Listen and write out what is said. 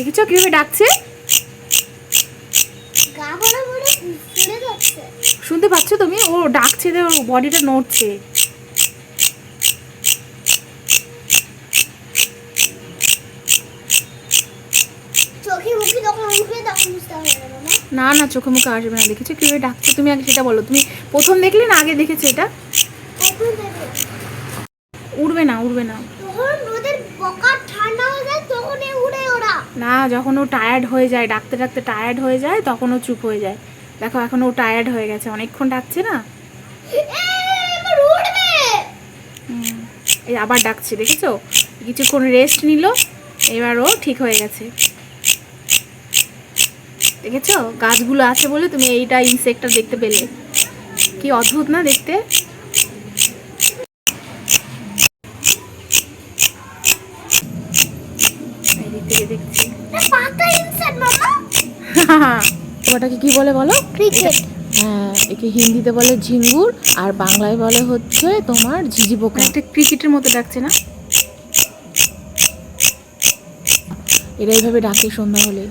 দেখেছ কীভাবে ডাকছে? শুনতে পাচ্ছ তুমি? ও ডাকছে যে ওর বডিটা নড়ছে। না না? চোখে মুখে আসবে না। দেখেছ কীভাবে ডাকছে? তুমি আগে সেটা বলো। তুমি প্রথম দেখলে না আগে দেখেছ এটা? উড়বে না উড়বে না তখন ওদের বকা ঠান্ডা হয়ে যায় তখনই উড়ে ওরা না, যখন ও টায়ার্ড হয়ে যায়, ডাকতে ডাকতে টায়ার্ড হয়ে যায়, তখন ও চুপ হয়ে যায়। দেখো, এখন ও টায়ার্ড হয়ে গেছে। অনেকক্ষণ ডাকছে না? এই আবার ডাকছে, দেখেছ? কিছুক্ষণ রেস্ট নিল, এবার ও ঠিক হয়ে গেছে। দেখেছ? গাছগুলো আছে বলে তুমি এইটা ইনসেক্টটা দেখতে পেলে। কি অদ্ভুত না দেখতে? এই দেখছি। ওটাকে কি বলে বলো? ক্রিকেট হ্যাঁ একে হিন্দিতে বলে ঝিঙ্গুর আর বাংলায় বলে হচ্ছে তোমার ঝিঝি পোকা একটা ক্রিকেটের মতো ডাকছে না? এরা এইভাবে ডাকে সন্ধ্যা হলে।